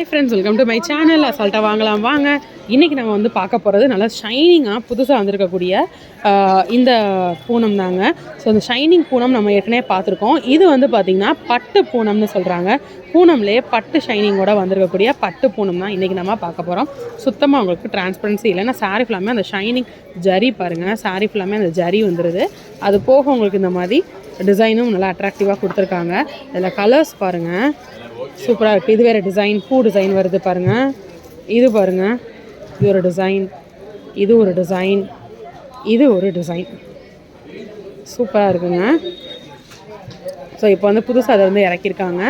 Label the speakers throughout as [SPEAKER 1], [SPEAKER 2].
[SPEAKER 1] Hi friends welcome to my channel அசால்ட்டாக வாங்கலாம். வாங்க. இன்றைக்கி நம்ம வந்து பார்க்க போகிறது நல்லா ஷைனிங்காக புதுசாக வந்திருக்கக்கூடிய இந்த பூனம் தாங்க. ஸோ இந்த ஷைனிங் பூனம் நம்ம ஏற்கனவே பார்த்துருக்கோம். இது வந்து பார்த்திங்கன்னா பட்டு பூனம்னு சொல்கிறாங்க பூனம்லேயே பட்டு ஷைனிங்கோட வந்திருக்கக்கூடிய பட்டு பூனம் தான் இன்றைக்கி நம்ம பார்க்க போகிறோம் சுத்தமாக உங்களுக்கு டிரான்ஸ்பரன்சி இல்லைன்னா சாரீ ஃபுல்லாமே அந்த ஷைனிங் ஜரி பாருங்கள் சாரீ ஃபுல்லாமே அந்த ஜரி வந்துடுது அது போக உங்களுக்கு இந்த மாதிரி டிசைனும் நல்லா அட்ராக்டிவாக கொடுத்துருக்காங்க. இதில் கலர்ஸ் பாருங்கள் சூப்பராக இருக்குது இது வேறு டிசைன் பூ டிசைன் வருது பாருங்கள் இது பாருங்கள் இது ஒரு டிசைன் இது ஒரு டிசைன் இது ஒரு டிசைன் சூப்பராக இருக்குங்க. ஸோ இப்போ வந்து புதுசாக அதை வந்து இறக்கியிருக்காங்க.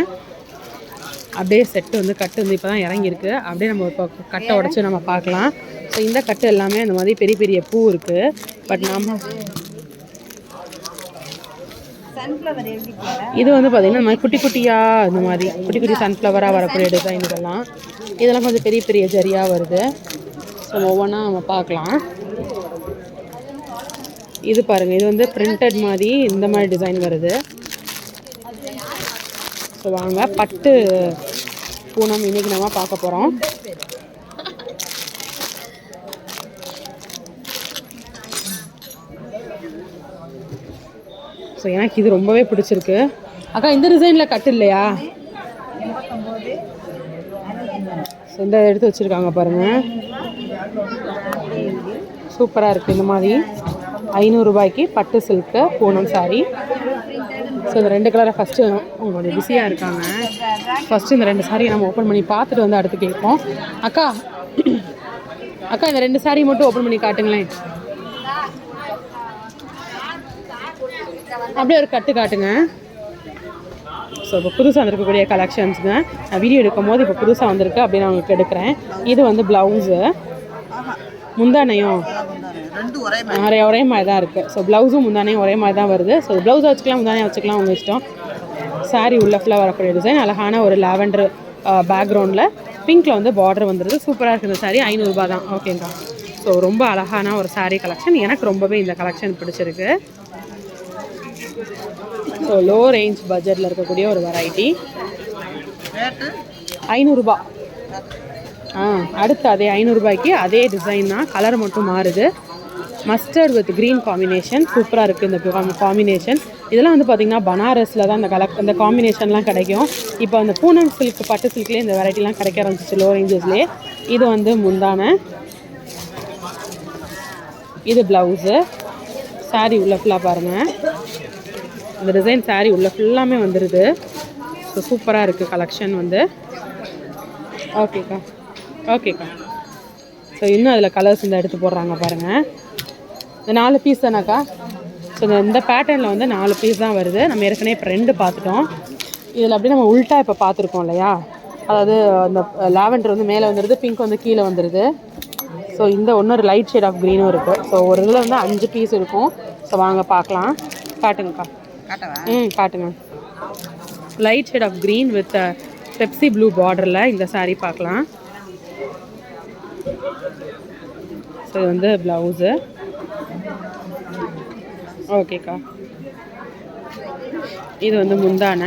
[SPEAKER 1] அப்படியே செட்டு வந்து கட்டு வந்து இப்போ தான் இறங்கியிருக்கு. அப்படியே நம்ம இப்போ கட்டை உடச்சி நம்ம பார்க்கலாம். ஸோ இந்த கட்டு எல்லாமே அந்த மாதிரி பெரிய பெரிய பூ இருக்குது பட் நம்ம இது வந்து பார்த்திங்கன்னா இந்த மாதிரி குட்டி குட்டியாக இந்த மாதிரி குட்டி குட்டி சன்ஃப்ளவராக வரக்கூடிய டிசைன் இதெல்லாம். இதெல்லாம் கொஞ்சம் பெரிய பெரிய ஜரியாக வருது. ஸோ ஒவ்வொன்றா நம்ம பார்க்கலாம். இது பாருங்கள் இது வந்து பிரிண்டட் மாதிரி இந்த மாதிரி டிசைன் வருது. ஸோ வாங்க பட்டு பூனம் இன்னைக்கு நம்ம பார்க்க போகிறோம் ஸோ எனக்கு இது ரொம்பவே பிடிச்சிருக்கு. அக்கா இந்த டிசைனில் கட்டு இல்லையா? ஸோ இந்த எடுத்து வச்சுருக்காங்க பாருங்கள் சூப்பராக இருக்குது இந்த மாதிரி. ஐநூறுரூபாய்க்கு பட்டு சில்க்கு பூனம் சாரீ ஸோ இந்த ரெண்டு கலரை ஃபஸ்ட்டு அவங்க கொஞ்சம் பிஸியாக இருக்காங்க. ஃபஸ்ட்டு இந்த ரெண்டு சாரியை நம்ம ஓப்பன் பண்ணி பார்த்துட்டு வந்து அடுத்து கேட்போம். அக்கா அக்கா இந்த ரெண்டு சாரீ மட்டும் ஓப்பன் பண்ணி காட்டுங்களேன். அப்படியே ஒரு கட்டு காட்டுங்க. ஸோ இப்போ புதுசாக வந்திருக்கக்கூடிய கலெக்ஷன்ஸுங்க நான் வீடியோ எடுக்கும் போது இப்போ புதுசாக வந்திருக்கு. அப்படின்னு நான் உங்களுக்கு எடுக்கிறேன். இது வந்து ப்ளவுஸு முந்தானையும். நிறைய ஒரே மாதிரி. தான் இருக்குது ஸோ ப்ளவுஸும் முந்தானையும் ஒரே மாதிரி தான் வருது. ஸோ ப்ளவுஸை வச்சுக்கலாம் முந்தானையை வச்சுக்கலாம் உங்கள் இஷ்டம். Saree உள்ள ஃபுல்லாக வரக்கூடிய டிசைன் அழகான ஒரு லாவெண்டர் பேக்ரவுண்டில் பிங்க்கில் வந்து பார்டர் வந்துடுது சூப்பராக இருக்குது இந்த saree ஐநூறுரூபா தான். ஓகேங்களா ஸோ ரொம்ப அழகான ஒரு saree கலெக்ஷன் எனக்கு ரொம்பவே இந்த கலெக்ஷன் பிடிச்சிருக்கு. ஸோ லோ ரேஞ்ச் பட்ஜெட்டில் இருக்கக்கூடிய ஒரு வெரைட்டி ஐநூறுரூபா ஆ அடுத்து அதே ஐநூறுரூபாய்க்கு அதே டிசைன் தான். கலர் மட்டும் மாறுது. மஸ்டர்ட் வித் க்ரீன் காம்பினேஷன் சூப்பராக இருக்குது இந்த காம்பினேஷன் இதெல்லாம் வந்து பார்த்திங்கன்னா பனாரஸில் தான் இந்த கலக் இந்த காம்பினேஷன்லாம் கிடைக்கும். இப்போ அந்த பூனம் சில்க் பட்டு சில்க்லேயே இந்த வெரைட்டிலாம் கிடைக்க ஆரம்பிச்சிச்சு லோ ரேஞ்சஸ்லேயே இது வந்து முந்தான. இது ப்ளவுஸு சாரி உள்ள ஃபுல்லாக பாருங்கள் இந்த டிசைன் சாரீ உள்ள ஃபுல்லாமே வந்துடுது ஸோ சூப்பராக இருக்குது கலெக்ஷன் வந்து. ஓகேக்கா ஓகேக்கா ஸோ இன்னும் அதில் கலர்ஸ் இந்த எடுத்து போடுறாங்க பாருங்கள் இந்த நாலு பீஸ் தானாக்கா? ஸோ இந்த இந்த பேட்டர்னில் வந்து நாலு பீஸ் தான் வருது. நம்ம ஏற்கனவே இப்போ ரெண்டு பார்த்துட்டோம். இதில் அப்படியே நம்ம உல்ட்டா இப்போ பார்த்துருக்கோம் இல்லையா? அதாவது அந்த லாவெண்டர் வந்து மேலே வந்துடுது பிங்க் வந்து கீழே வந்துடுது ஸோ இந்த இன்னொரு லைட் ஷேட் ஆஃப் க்ரீனும் இருக்குது ஸோ ஒரு இதில் வந்து அஞ்சு பீஸ் இருக்கும். ஸோ வாங்க பார்க்கலாம். காட்டுங்கக்கா. ம் காட்டுங்க. Light shade of green with Pepsi blue பார்டரில் இந்த சாரீ பார்க்கலாம். ஸோ இது வந்து ப்ளவுஸு ஓகேக்கா இது வந்து முந்தான.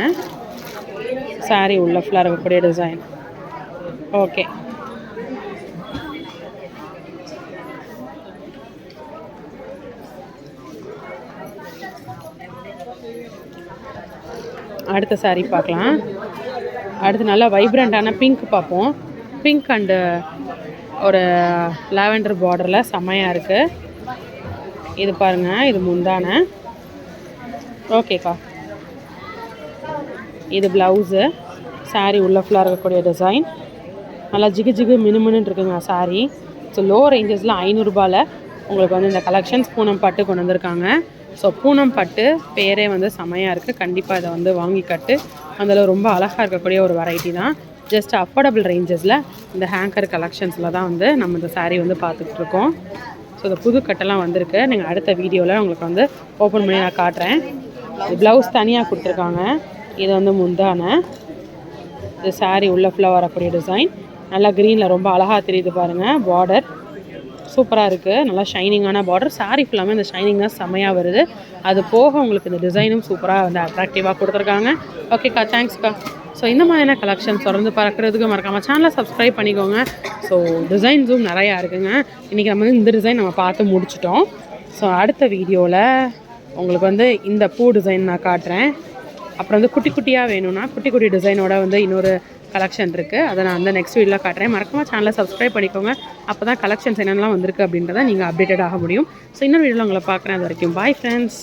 [SPEAKER 1] சாரீ உள்ள ஃபுல்லாக இருக்கக்கூடிய டிசைன் ஓகே அடுத்த சாரீ பார்க்கலாம். அடுத்து நல்லா வைப்ரண்ட்டான பிங்க் பார்ப்போம். பிங்க் அண்டு ஒரு லாவெண்டர் பார்டரில் செம்மையாக இருக்குது இது பாருங்கள் இது முந்தான. ஓகேக்கா இது ப்ளவுஸு saree உள்ள ஃபுல்லாக இருக்கக்கூடிய டிசைன் நல்லா ஜிகு ஜிகு மினுமினுன்னு இருக்குங்க saree. ஸோ லோ ரேஞ்சஸில் ஐநூறுரூபாவில் உங்களுக்கு வந்து இந்த கலெக்ஷன்ஸ் பூனம் பட்டு கொண்டு வந்திருக்காங்க. ஸோ பூனம் பட்டு பேரே வந்து செமையாக இருக்குது கண்டிப்பாக இதை வந்து வாங்கி கட்டு. அதில் ரொம்ப அழகாக இருக்கக்கூடிய ஒரு வெரைட்டி தான். ஜஸ்ட் அஃபோர்டபுள் ரேஞ்சஸில் இந்த ஹேங்கர் கலெக்ஷன்ஸில் தான் வந்து நம்ம இந்த சாரீ வந்து பார்த்துக்கிட்டு இருக்கோம். ஸோ இந்த புது கட்டெல்லாம் வந்திருக்கு. நீங்கள் அடுத்த வீடியோவில் உங்களுக்கு வந்து ஓப்பன் பண்ணி நான் காட்டுறேன். ப்ளவுஸ் தனியாக கொடுத்துருக்காங்க. இது வந்து முந்தான. இது சாரீ உள்ள ஃபுல்லாக வரக்கூடிய டிசைன் நல்லா க்ரீனில் ரொம்ப அழகாக தெரியுது பாருங்கள் பார்டர் சூப்பராக இருக்குது நல்லா ஷைனிங்கான பார்டர் saree ஃபுல்லாமே இந்த ஷைனிங் தான் செம்மையாக வருது. அது போக உங்களுக்கு இந்த டிசைனும் சூப்பராக வந்து அட்ராக்டிவாக கொடுத்துருக்காங்க. ஓகேக்கா தேங்க்ஸ்க்கா ஸோ இந்த மாதிரியான கலெக்ஷன்ஸ் தொடர்ந்து பார்க்குறதுக்கு மறக்காமல் சேனலை சப்ஸ்கிரைப் பண்ணிக்கோங்க. ஸோ டிசைன்ஸும் நிறையா இருக்குங்க. இன்றைக்கி நம்ம வந்து இந்த டிசைன் நம்ம பார்த்து முடிச்சிட்டோம். ஸோ அடுத்த வீடியோவில் உங்களுக்கு வந்து இந்த பூ டிசைன் நான் காட்டுறேன். அப்புறம் வந்து குட்டி குட்டியாக வேணும்னா குட்டி குட்டி டிசைனோட வந்து இன்னொரு கலெக்ஷன் இருக்குது அதை நான் வந்து நெக்ஸ்ட் வீடியோவில் காட்டுறேன். மறக்காம சேனலை சப்ஸ்கிரைப் பண்ணிக்கோங்க. அப்போ தான் கலெக்ஷன்ஸ் என்னென்னலாம் வந்திருக்கு அப்படின்றத நீங்கள் அப்டேட்டட் ஆக முடியும். ஸோ இன்னொரு வீடியோவில் உங்களை பார்க்குறேன். அது வரைக்கும் பாய் ஃப்ரெண்ட்ஸ்